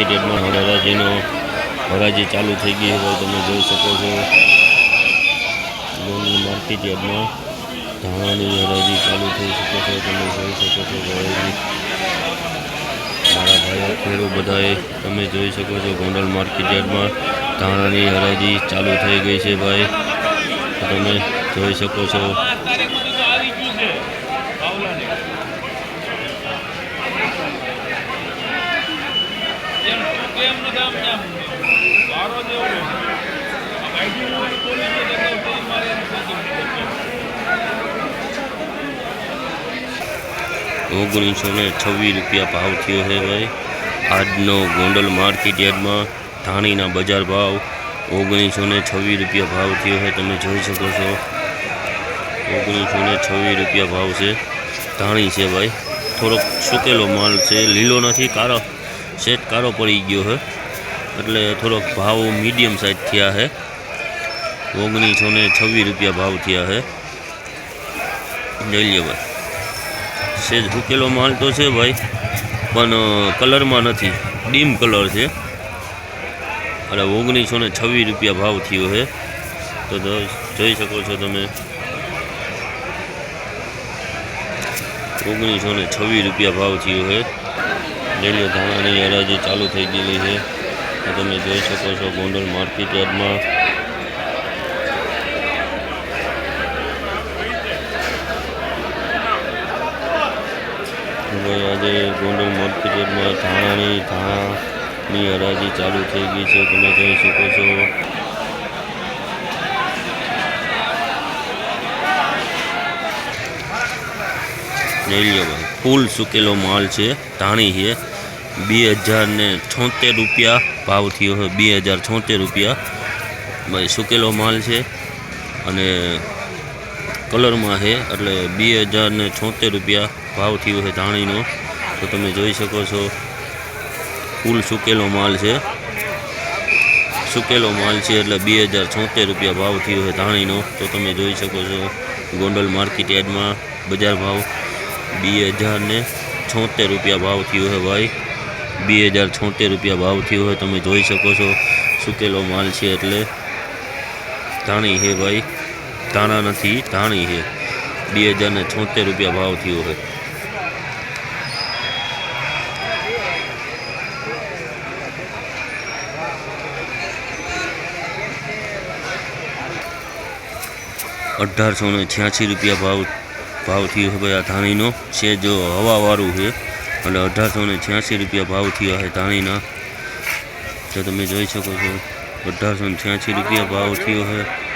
Market યાર્ડમાં હરાજીનો હરાજી ચાલુ થઈ ગઈ હોય તમે જોઈ શકો છો. ગોંડલ માર્કેટ યાર્ડમાં ધાણાની હરાજી ચાલુ થઈ શકે છે, તમે જોઈ શકો છો. મારા ભાઈઓ ખેડો બધાએ તમે જોઈ શકો છો, ગોંડલ માર્કેટ યાર્ડમાં ધાણાની હરાજી ચાલુ થઈ ગઈ છે ભાઈ. તમે જોઈ શકો છો. ઓગણીસો ને છવ્વીસ રૂપિયા ભાવ થયો છે ભાઈ. આજનો ગોંડલ માર્કેટ યાર્ડમાં ધાણીના બજાર ભાવ ઓગણીસો ને છવ્વીસ રૂપિયા ભાવ થયો છે તમે જોઈ શકો છો. ઓગણીસો ને છવ્વીસ રૂપિયા ભાવ છે. ધાણી છે ભાઈ. થોડોક સુકેલો માલ છે. લીલો નથી, કાળો. સેટ કાળો પડી ગયો છે એટલે થોડોક ભાવ મીડિયમ સાઇઝ થયા છે ઓગણીસો ને છવ્વીસ રૂપિયા ભાવ થયા છે લઈ લે ભાઈ. સેજ ભૂકેલો માલ તો છે ભાઈ, પણ કલરમાં નથી. ડીમ કલર છે. અને ઓગણીસો ને છવ્વીસ રૂપિયા ભાવ થયો છે તો જોઈ શકો છો તમે. ઓગણીસો ને છવ્વીસ રૂપિયા ભાવ થયો છે ડેલી ધાણાની હરાજી ચાલુ થઈ ગયેલી છે. તો તમે જોઈ શકો છો ગોંડલ માર્કેટ હવે આજે ગોંડલ માર્કેટ ધાણાની ધાણાની હરાજી ચાલુ થઈ ગઈ છે. તમે જોઈ શકો છો. લઈ ભાઈ, ફૂલ સુકેલો માલ છે. ધાણી છે. બે હજાર ને છોતેર રૂપિયા ભાવ થયો બે હજાર છોતેર રૂપિયા ભાઈ સુકેલો માલ છે. અને કલરમાં છે, એટલે બે હજાર ને છોતેર રૂપિયા ભાવ થયો છે ધાણીનો. તો તમે જોઈ શકો છો ફૂલ સુકેલો માલ છે. સુકેલો માલ છે, એટલે બે હજાર છોતેર રૂપિયા ભાવ થયો છે ધાણીનો. તો તમે જોઈ શકો છો, ગોંડલ માર્કેટ યાર્ડમાં બજાર ભાવ બે હજાર ને છોતેર રૂપિયા ભાવ થયો છે ભાઈ. બે હજાર છોતેર રૂપિયા ભાવ થયો છે, તમે જોઈ શકો છો, સુકેલો માલ છે, એટલે ધાણી છે ભાઈ. ધાણા નથી, ધાણી છે. બે હજાર ને છોતેર રૂપિયા ભાવ થયો છે. અઢારસો ને છ્યાસી રૂપિયા ભાવ ભાવ થયો છે ભાઈ આ ધાણીનો. છે જો હવાવાળું છે એટલે અઢારસો ને છ્યાસી રૂપિયા ભાવ થયા છે ધાણીના. તો તમે જોઈ શકો છો, અઢારસો ને છ્યાસી રૂપિયા ભાવ થયો છે.